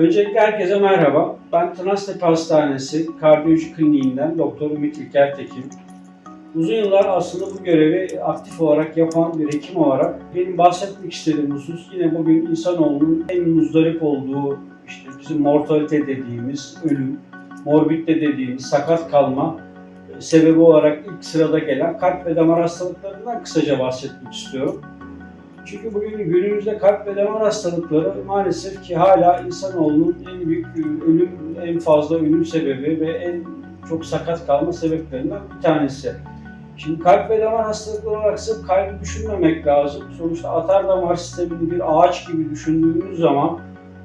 Öncelikle herkese merhaba. Ben Tırnaktepe Hastanesi Kardiyoloji Kliniğinden Doktor Ümit İlker Tekin. Uzun yıllar aslında bu görevi aktif olarak yapan bir hekim olarak benim bahsetmek istediğim husus yine bugün insanoğlunun en muzdarip olduğu işte bizim mortalite dediğimiz ölüm, morbidite dediğimiz sakat kalma e, sebebi olarak ilk sırada gelen kalp ve damar hastalıklarından kısaca bahsetmek istiyorum. Çünkü bugün günümüzde kalp ve damar hastalıkları maalesef ki hala insanoğlunun en büyük ölüm, en fazla ölüm sebebi ve en çok sakat kalma sebeplerinden bir tanesi. Şimdi kalp ve damar hastalıkları olarak sırf kalbi düşünmemek lazım. Sonuçta atar damar sistemini bir ağaç gibi düşündüğümüz zaman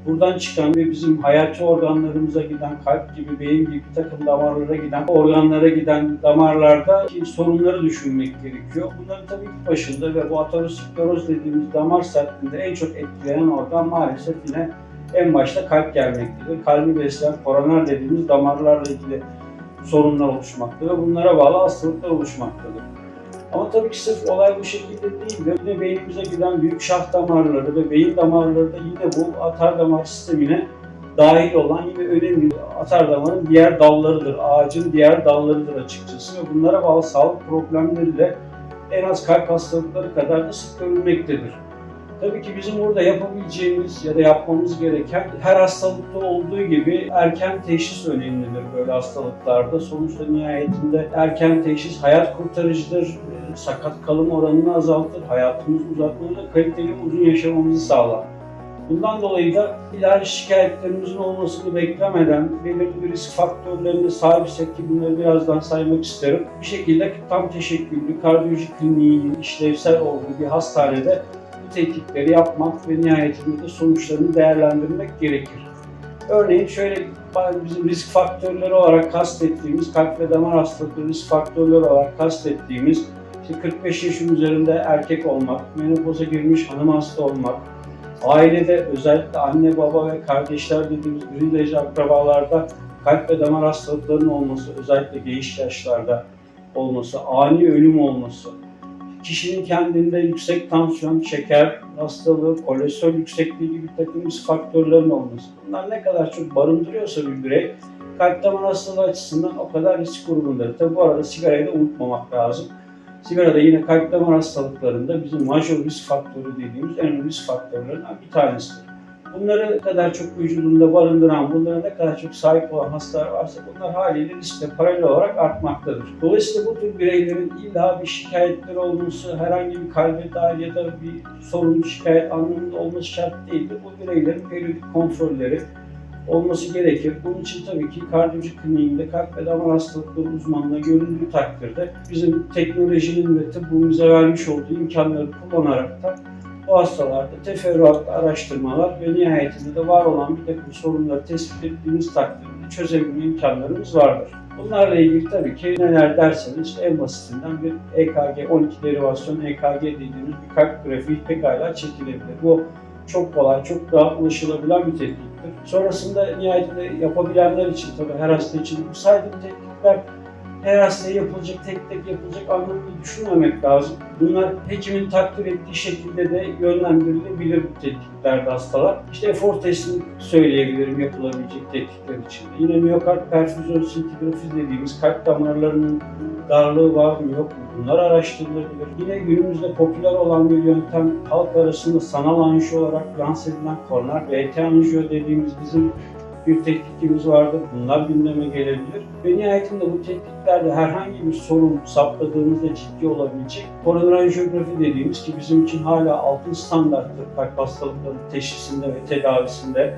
buradan çıkan ve bizim hayati organlarımıza giden kalp gibi, beyin gibi bir takım damarlara giden, organlara giden damarlarda sorunları düşünmek gerekiyor. Bunların tabii ki başında ve bu ateroskleroz dediğimiz damar sertliğinde en çok etkilenen organ maalesef yine en başta kalp gelmektedir. Kalbi besleyen koroner dediğimiz damarlarla ilgili sorunlar oluşmakta ve bunlara bağlı hastalıklar oluşmaktadır. Ama tabii ki sırf olay bu şekilde değil. De yine beynimize giden büyük şah damarları ve beyin damarları da yine bu atar damar sistemine dahil olan yine önemli atar damarın diğer dallarıdır, ağacın diğer dallarıdır açıkçası. Ve bunlara bağlı sağlık problemleri de en az kalp hastalıkları kadar da sık görülmektedir. Tabii ki bizim burada yapabileceğimiz ya da yapmamız gereken her hastalıkta olduğu gibi erken teşhis önemlidir böyle hastalıklarda. Sonuçta nihayetinde erken teşhis hayat kurtarıcıdır, e, sakat kalım oranını azaltır, hayatımızı uzatmamızı, kaliteli uzun yaşamamızı sağlar. Bundan dolayı da ilahi şikayetlerimizin olmasını beklemeden belirli bir risk faktörlerine sahipsek ki bunları birazdan saymak isterim. Bir şekilde tam teşekküllü kardiyoloji kliniğinin işlevsel olduğu bir hastanede bu tetkikleri yapmak ve nihayetinde de sonuçlarını değerlendirmek gerekir. Örneğin şöyle bizim risk faktörleri olarak kastettiğimiz kalp ve damar hastalıkları risk faktörleri olarak kastettiğimiz işte 45 yaşın üzerinde erkek olmak, menopoza girmiş hanım hasta olmak, ailede özellikle anne baba ve kardeşler dediğimiz birinci akrabalarda kalp ve damar hastalıklarının olması, özellikle genç yaşlarda olması, ani ölüm olması, kişinin kendinde yüksek tansiyon, şeker hastalığı, kolesterol yüksekliği gibi takım risk faktörlerin olması. Bunlar ne kadar çok barındırıyorsa bir birey, kalp damar hastalığı açısından o kadar risk grubundadır. Tabi bu arada sigarayı da unutmamak lazım. Sigara da yine kalp damar hastalıklarında bizim major risk faktörü dediğimiz en önemli risk faktörlerinden bir tanesidir. Bunları kadar çok vücudunda barındıran, bunlara ne kadar çok sahip olan hastalar varsa bunlar haliyle riskle paralel olarak artmaktadır. Dolayısıyla bu tür bireylerin illa bir şikayetleri olması, herhangi bir kalbe dair ya da bir sorun, şikayet anlamında olması şart değildir. Bu bireylerin periyodik kontrolleri olması gerekir. Bunun için tabii ki kardiyoloji kliniğinde kalp ve damar hastalıkları uzmanına göründüğü takdirde bizim teknolojinin ve tıbbın bize vermiş olduğu imkanları kullanarak da bu hastalarda teferruatlı araştırmalar ve nihayetinde de var olan bir takım sorunları tespit ettiğimiz takdirde çözebilme imkanlarımız vardır. Bunlarla ilgili tabii ki neler derseniz işte en basitinden bir EKG, 12 derivasyon EKG dediğimiz bir kalp grafiği pekala çekilebilir. Bu çok kolay, çok daha ulaşılabilen bir tetkiktir. Sonrasında nihayetinde yapabilenler için tabii her hasta için bu saydığım tetkikler her hastaya yapılacak, tek tek yapılacak anlamında düşünmemek lazım. Bunlar hekimin takdir ettiği şekilde de yönlendirilebilir bu tetkiklerde hastalar. İşte efor testini söyleyebilirim yapılabilecek tetkikler için. Yine miyokard perfüzyon scintigrafisi dediğimiz kalp damarlarının darlığı var mı yok mu bunlar araştırılabilir. Yine günümüzde popüler olan bir yöntem halk arasında sanal anjiyo olarak lanse edilen koroner VT anjiyo dediğimiz bizim bir tetkikimiz vardır. Bunlar gündeme gelebilir. Ve nihayetinde bu tetkiklerde herhangi bir sorun saptadığımızda ciddi olabilecek koroner anjiyografi dediğimiz ki bizim için hala altın standarttır kalp hastalıklarının teşhisinde ve tedavisinde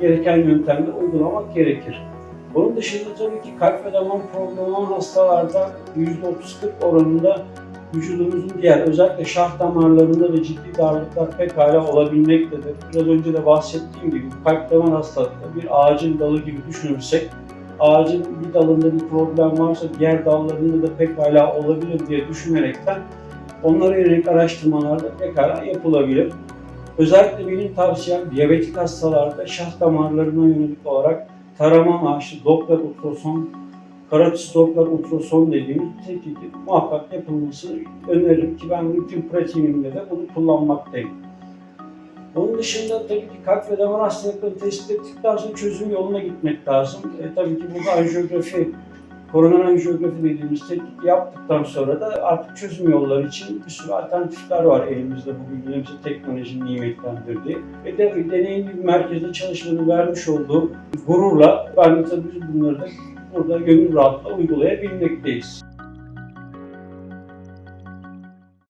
gereken yöntemleri uygulamak gerekir. Bunun dışında tabii ki kalp ve damar problemi olan hastalarda %30-40 oranında vücudumuzun diğer özellikle şah damarlarında da ciddi darlıklar pekala olabilmektedir. Biraz önce de bahsettiğim gibi kalp damar hastalıkları bir ağacın dalı gibi düşünürsek ağacın bir dalında bir problem varsa diğer dallarında da pekala olabilir diye düşünerekten onlara yönelik araştırmalarda pekala yapılabilir. Özellikle benim tavsiyem diyabetik hastalarda şah damarlarına yönelik olarak tarama amaçlı Doppler ultrason karotis Doppler ultrason dediğimiz tetkikin muhakkak yapılmasını öneririm ki ben rutin pratiğimde de bunu kullanmaktayım. Onun dışında tabii ki kalp ve damar hastalıkları tespit ettikten sonra çözüm yoluna gitmek lazım. E, tabii ki burada anjiyografi, koroner anjiyografi dediğimiz teknik yaptıktan sonra da artık çözüm yolları için bir sürü alternatifler var elimizde bugün elimizde teknolojinin nimetlendirdiği. Ve de deneyimli bir merkezde çalışmanın vermiş olduğu gururla ben tabii bunları da burada gönül rahatlıkla uygulayabilmekteyiz.